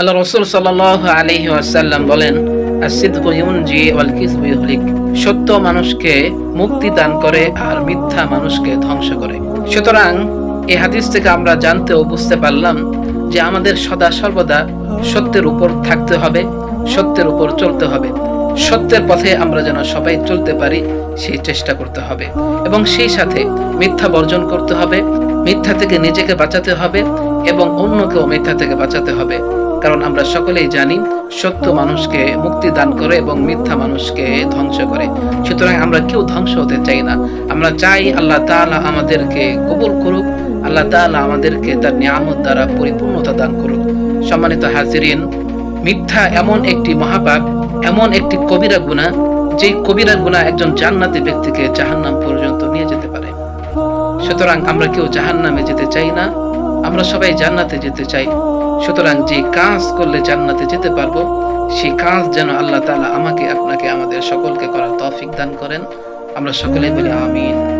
আল্লাহ রসুল সাল্লাহ আলহি আসাল্লাম বলেন সত্য মানুষকে মুক্তি দান করে আর মিথ্যা মানুষকে ধ্বংস করে। সুতরাং এই হাদিস থেকে আমরা জানতে ও বুঝতে পারলাম যে আমাদের সদা সর্বদা সত্যের উপর থাকতে হবে, সত্যের উপর চলতে হবে। সত্যের পথে আমরা যেন সবাই চলতে পারি, সেই চেষ্টা করতে হবে। এবং সেই সাথে মিথ্যা বর্জন করতে হবে, মিথ্যা থেকে নিজেকে বাঁচাতে হবে এবং অন্যকেও মিথ্যা থেকে বাঁচাতে হবে। কারণ আমরা সকলেই জানি সত্য মানুষকে মুক্তি দান করে এবং মিথ্যা মানুষকে ধ্বংস করে। সুতরাং আমরা কেউ ধ্বংস হতে চাই না। আমরা চাই আল্লাহ তাআলা আমাদেরকে কবুল করুক, আল্লাহ তাআলা আমাদেরকে তার নিয়ামত দ্বারা পরিপূর্ণতা দান করুক। সম্মানিত হাজিরিন, মিথ্যা এমন একটি মহাপাপ, এমন একটি কবিরা গুণা যেই কবিরা গুণা একজন জান্নাতি ব্যক্তিকে জাহান্নাম পর্যন্ত নিয়ে যেতে পারে। সুতরাং আমরা কেউ জাহান্নামে যেতে চাই না। আমরা সবাই জান্নাতে যেতে চাই। সুতরাং যে কাজ করলে জান্নাতে যেতে পারব, সেই কাজ যেন আল্লাহ তালা আমাকে, আপনাকে, আমাদের সকলকে করার তৌফিক দান করেন। আমরা সকলে বলি আমিন।